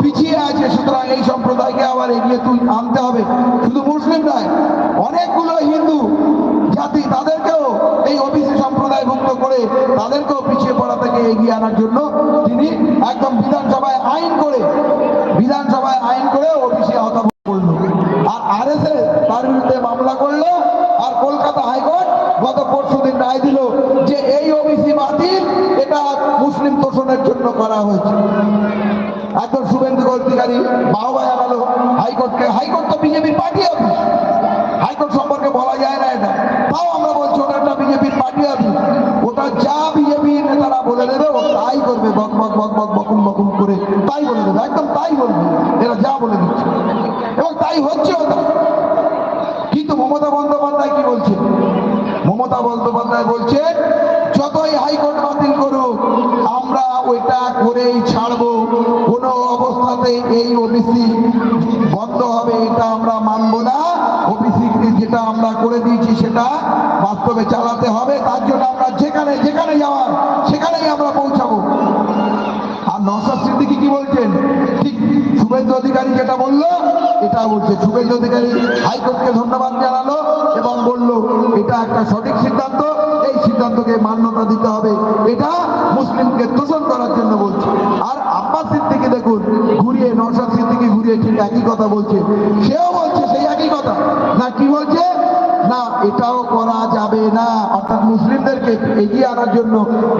পিছিয়ে আছে, সুতরাং এই সম্প্রদায়কে আবার এগিয়ে তুই আনতে হবে। শুধু মুসলিম নয়, অনেকগুলো হিন্দু জাতি তাদেরকেও এই ওবিসি সম্প্রদায়ভুক্ত করে তাদেরকেও পিছিয়ে পড়া থেকে এগিয়ে আনার জন্য তিনি একদম বিধানসভায় আইন করে, বিধানসভায় আইন করে ওবিসি আওতা করল। আর আরএসএস তার বিরুদ্ধে মামলা করল, আর কলকাতা হাইকোর্ট গত পরশু দিন রায় দিল যে এই ওবিসি বাতিল, এটা মুসলিম তোষণের জন্য করা হয়েছে। অধিকারী বাহবা জানালো, হাইকোর্টকে, হাইকোর্ট তো বিজেপির পার্টি অফিস। হাইকোর্ট সম্পর্কে বলা যায় না এটা। তাও আমরা বলছি ওটা একটা বিজেপির পার্টি অফিস। ওটা যা বিজেপি নেতারা বলে দেবে, ও তাই করবে, বক বক বক বক, বকুম বকুম করে তাই বলে দেবে, একদম তাই বলবে এরা যা বলে দিচ্ছে। এবং তাই হচ্ছে ওটা। কিন্তু মমতা বন্দ্যোপাধ্যায় কি বলছে? মমতা বন্দ্যোপাধ্যায় বলছে, যতই হাইকোর্ট বাতিল করুক, আমরা ওইটা করেই কোনো অবস্থাতে এই ওবিসি বন্ধ হবে, এটা আমরা মানবো না। ওবিসি যেটা আমরা করে দিয়েছি, সেটা বাস্তবে চালাতে হবে। তার জন্য আমরা যেখানে যেখানে যাওয়ার, সেখানেই আমরা পৌঁছাবো। আর নসাদ সিদ্দিকি কি বলছেন? ঠিক, শুভেন্দু অধিকারী যেটা বলল এটা বলছে। শুভেন্দু অধিকারী হাইকোর্টকে ধন্যবাদ জানালো এবং বলল, এটা একটা সঠিক সিদ্ধান্ত, এই সিদ্ধান্তকে মান্যতা দিতে হবে। এটা মুসলিমকে তোষণ করার জন্য বলছে। আর দেখুন ঘুরিয়ে নসাদ সিদ্দিকি ঘুরিয়ে ঠিক একই কথা বলছে। সেও বলছে সেই একই কথা। না, কি বলছে? না, এটাও করা যাবে না। অর্থাৎ মুসলিমদেরকে এগিয়ে আনার জন্য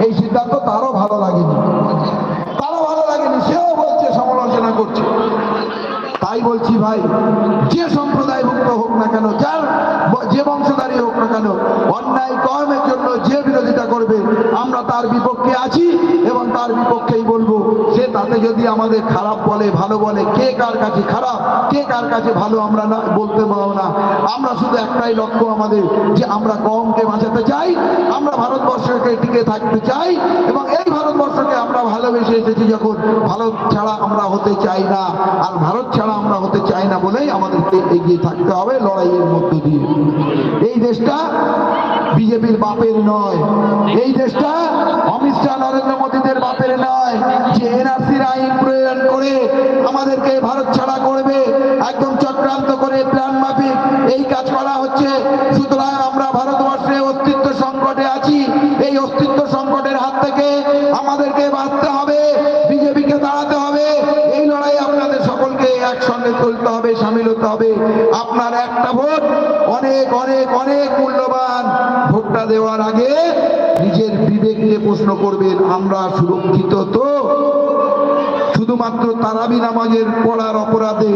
এই সিদ্ধান্ত তারও ভালো লাগেনি। তারও ভালো লাগেনি। সেও বলছে, সমালোচনা করছে। তাই বলছি ভাই, যে সম্প্রদায়ভুক্ত হোক না কেন, যার যে বংশধারী হোক না কেন, অন্যায় কর্মের জন্য যে বিরোধিতা করবে, আমরা তার বিপক্ষে আছি এবং তার বিপক্ষেই বলব। তাতে যদি আমাদের খারাপ বলে, ভালো বলে, কে কার কাছে খারাপ, কে কার কাছে ভালো আমরা না বলতে পারব না। আমরা শুধু একটাই লক্ষ্য আমাদের, যে আমরা কমকে বাঁচাতে চাই, আমরা ভারতবর্ষকে টিকে থাকতে চাই, এবং এই ভারতবর্ষকে আমরা ভালোবেসে এসেছি যখন ভারত ছাড়া আমরা হতে চাই না, আর ভারত ছাড়া আমরা হতে চাই না বলেই আমাদেরকে এগিয়ে থাকতে হবে লড়াইয়ের মধ্য দিয়ে। এই দেশটা বিজেপির বাপের নয়। এই দেশটা অমিত শাহ, নরেন্দ্র মোদীদের বাপের নয়, যে এনআরসির আইন প্রয়োগ করে আমাদেরকে ভারত ছাড়া করবে, একদম চক্রান্ত করে প্ল্যান মাফিক। এই কাজ করা হচ্ছে। সুতরাং আমরা ভারতবর্ষে অস্তিত্ব সংকটে আছি। এই অস্তিত্ব সংকটের হাত থেকে আমাদেরকে বাঁচতে হবে, বিজেপিকে দাঁড়াতে হবে। এই লড়াই আপনাদের সকলকে একসঙ্গে চলতে হবে, সামিল হতে হবে। আপনার একটা ভোট, অনেক অনেক অনেক মূল্যবান ভোটটা দেওয়ার আগে বিবেককে প্রশ্ন করবেন আমরা সুরক্ষিত তো? শুধুমাত্র তারাবি নামাজের পড়ার অপরাধে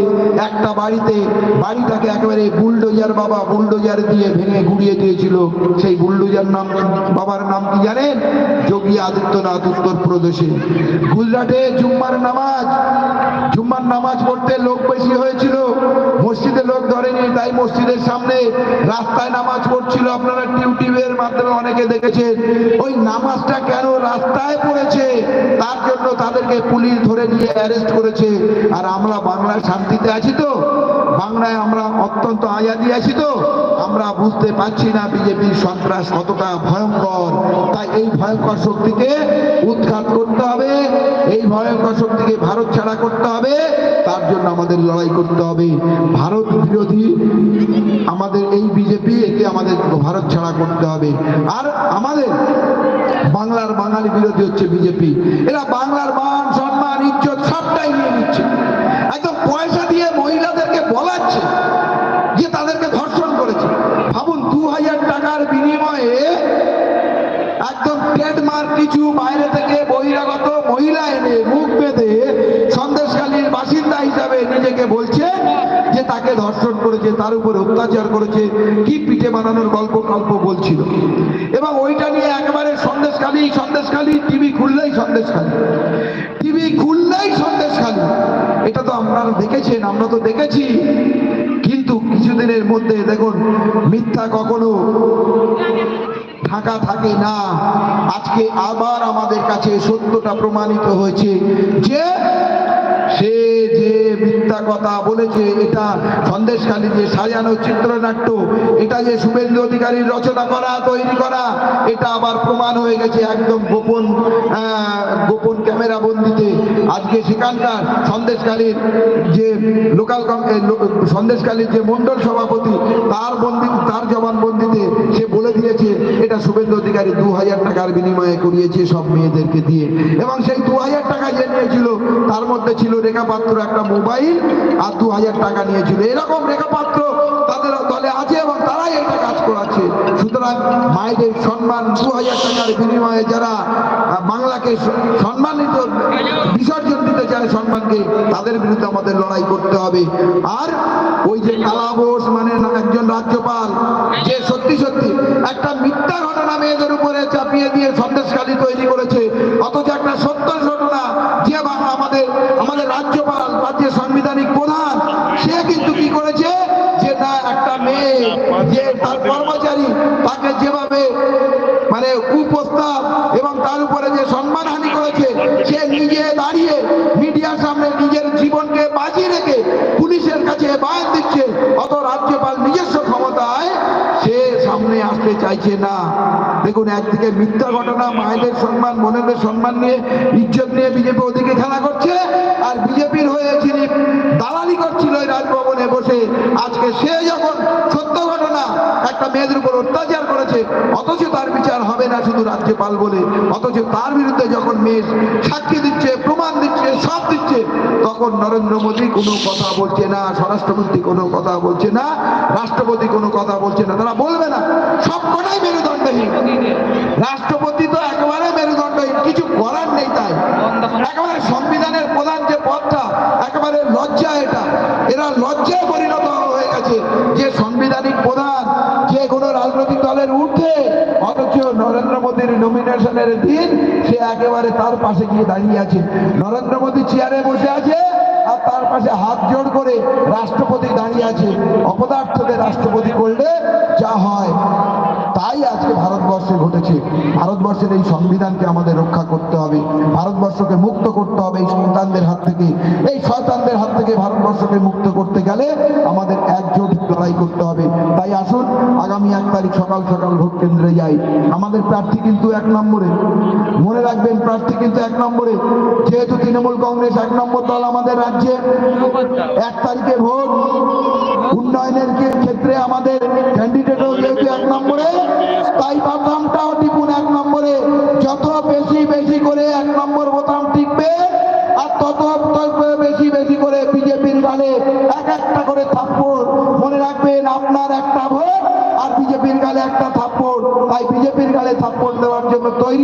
একটা বাড়িতে বাড়িটাকে একেবারে বুলডোজার বাবা বুলডোজার দিয়ে ভেঙে গুড়িয়ে দিয়েছিল। সেই বুলডোজার নাম, বাবার নাম কি জানেন? যোগী আদিত্যনাথ উত্তর প্রদেশে। গুজরাটে জুম্মার নামাজ জুম্মার নামাজ পড়তে লোক বেশি হয়েছিল। মসজিদে লোক ধরেনি, তাই মসজিদের সামনে রাস্তায় নামাজ পড়ছিল। আপনারা টিউটিউবের মাধ্যমে অনেকে দেখেছেন, ওই নামাজটা কেন রাস্তায় পড়েছে? তার জন্য তাদেরকে পুলিশ ধরে নিয়ে অ্যারেস্ট করেছে। আর আমরা বাংলায় শান্তিতে আছি তো? বাংলায় আমরা অত্যন্ত আজাদি আছি তো? আমরা বুঝতে পারছি না বিজেপির সন্ত্রাস কতটা ভয়ঙ্কর। তাই এই ভয়ঙ্কর শক্তিকে উৎখাত করতে হবে। এই ভয়ঙ্কর শক্তিকে ভারত ছাড়া করতে হবে। তার জন্য আমাদের লড়াই করতে হবে। ভারত বিরোধী আমাদের এই বিজেপি, একে আমাদের ভারত ছাড়া করতে হবে। আর আমাদের বাংলার বাঙালি বিরোধী হচ্ছে বিজেপি। এরা বাংলার মান সম্মান ইজ্জত সবটাই নিয়ে নিচ্ছে একদম পয়সা দিয়ে মহিলাদেরকে বলাচ্ছে যে তাদেরকে ধর্ষণ করেছে ভাবুন দু হাজার টাকার বিনিময়ে একদম ট্রেডমার্ক কিছু বাইরে থেকে বহিরাগত মহিলা এনে মুখ বেঁধে সন্দেশখালীর বাসিন্দা হিসাবে নিজেকে বলছে যে তাকে ধর্ষণ করেছে, তার উপর অত্যাচার করেছে, কি পিঠে বানানোর গল্প গল্প বলছিল। এবং ওইটা নিয়ে একেবারে সন্দেশখালী সন্দেশখালী, টিভি খুললেই সন্দেশখালী। টিভি খুললেই সন্দেশখালী। এটা তো আপনারা দেখেছেন, আমরা তো দেখেছি। কিন্তু কিছুদিনের মধ্যে দেখুন, মিথ্যা কখনো ঢাকা থাকে না। আজকে আবার আমাদের কাছে সত্যটা প্রমাণিত হয়েছে যে সে যে মিথ্যা কথা বলেছে, এটা সন্দেশখালী যে সাজানো চিত্রনাট্য, এটা যে শুভেন্দু অধিকারীর রচনা করা, তৈরি করা, এটা আবার প্রমাণ হয়ে গেছে একদম গোপন গোপন ক্যামেরা বন্দিতে। আজকে সেখানকার সন্দেশখালীর যে লোকাল সন্দেশখালীর যে মন্ডল সভাপতি, তার বন্দি তার জবানবন্দিতে সে বলে দিয়েছে, এটা শুভেন্দু অধিকারী দু হাজার টাকার বিনিময়ে করিয়েছে সব মেয়েদেরকে দিয়ে। এবং সেই দু হাজার টাকা যে নিয়েছিল, তার মধ্যে ছিল রেখা পাত্র একটা মোবাইল আর দু হাজার টাকা নিয়েছিল। এরকম রেখা পাত্র তাদের দলে আছে এবং তারাই এটা কাজ করাচ্ছে। সুতরাং মায়েদের সম্মান দু হাজার টাকার বিনিময়ে যারা বাংলাকে সম্মানিত বিসর্জন দিতে চায় সম্মানকে, তাদের বিরুদ্ধে আমাদের লড়াই করতে হবে। আর ওই যে কালাবোস মানে একজন রাজ্যপাল, যে সত্যি সত্যি একটা মিথ্যা ঘটনা মেয়েদের উপরে চাপিয়ে দিয়ে সন্দেশখালী তৈরি করেছে, অথচ একটা সত্য ঘটনা যে বা- আমাদের আমাদের রাজ্যপাল রাজ্যের সাংবিধানিক প্রধান সে কিন্তু কি করেছে যে না একটা মেয়ে যে তার কর্মচারী তাকে যেভাবে মানে কুপ্রস্তাব এবং তার উপরে যে সম্মানহানি করেছে সে নিজে দাঁড়িয়ে মিডিয়ার সামনে নিজের জীবনকে বাজি রেখে পুলিশের কাছে বায়ান দিচ্ছে অত রাজ্যপাল নিজস্ব ক্ষমতায় সে সামনে চাইছে না। দেখুন, একদিকে মিথ্যা ঘটনা, মায়েদের সম্মান, বোনেদের সম্মান নিয়ে, ইজ্জত নিয়ে বিজেপি ওদিকে খেলা করছে, আর বিজেপির হয়ে দালালি করছিল এই রাজভবনে বসে, আজকে সে যখন সত্য ঘটনা একটা মেয়েদের উপর অত্যাচার করেছে, অথচ তার বিচার হবে না শুধু রাজ্যপাল বলে, অথচ তার বিরুদ্ধে যখন মেয়ে সাক্ষী দিচ্ছে, প্রমাণ দিচ্ছে সব দিচ্ছে, তখন নরেন্দ্র মোদী কোনো কথা বলছে না, স্বরাষ্ট্রমন্ত্রী কোনো কথা বলছে না, রাষ্ট্রপতি কোনো কথা বলছে না, তারা বলবে না। সব কটাই মেরুদণ্ডহীন রাষ্ট্রপতি তো একেবারে মেরুদণ্ডহীন কিছু করার নেই তাই। একেবারে সংবিধানের প্রধান যে পদটা, একেবারে লজ্জা এটা। এরা লজ্জায় পরিণত হয়ে গেছে। যে সাংবিধানিক প্রধান, যে কোনো রাজনৈতিক দলের ঊর্ধ্বে, অথচ নরেন্দ্র মোদীর নমিনেশনের দিন, সে একেবারে তার পাশে গিয়ে দাঁড়িয়ে আছে। নরেন্দ্র মোদী চেয়ারে বসে আছে, আর তার পাশে হাত জোড় করে রাষ্ট্রপতি দাঁড়িয়ে আছে। অপদার্থকে রাষ্ট্রপতি করলে যা হয়। তাই আজকে ভারতবর্ষে ঘটেছে। ভারতবর্ষের এই সংবিধানকে আমাদের রক্ষা করতে হবে। ভারতবর্ষকে মুক্ত করতে হবে এই সন্তানদের হাত থেকে। এই সন্তানদের হাত থেকে ভারতবর্ষকে মুক্ত করতে গেলে আমাদের একজোট লড়াই করতে হবে। তাই আসুন, আগামী এক তারিখ সকাল সকাল ভোট কেন্দ্রে যাই। আমাদের প্রার্থী কিন্তু এক নম্বরে। প্রার্থী কিন্তু এক নম্বরে, যেহেতু তৃণমূল কংগ্রেস এক নম্বর দল আমাদের রাজ্যে, এক তারিখে ভোট, উন্নয়নের ক্ষেত্রে আমাদের ক্যান্ডিডেটও যেহেতু এক নম্বরে, তাই বাদামটাও টিপুন এক নম্বরে। যত বেশি বেশি করে এক নম্বর বোতাম টিপবে আর তত বেশি বেশি করে বিজেপির গালে এক একটা করে থাপ্পড়। মনে রাখবেন, আপনার একটা ভোট আর বিজেপির গালে একটা থাপ্পড়। তাই বিজেপির গালে থাপ্পড় দেওয়ার জন্য তৈরি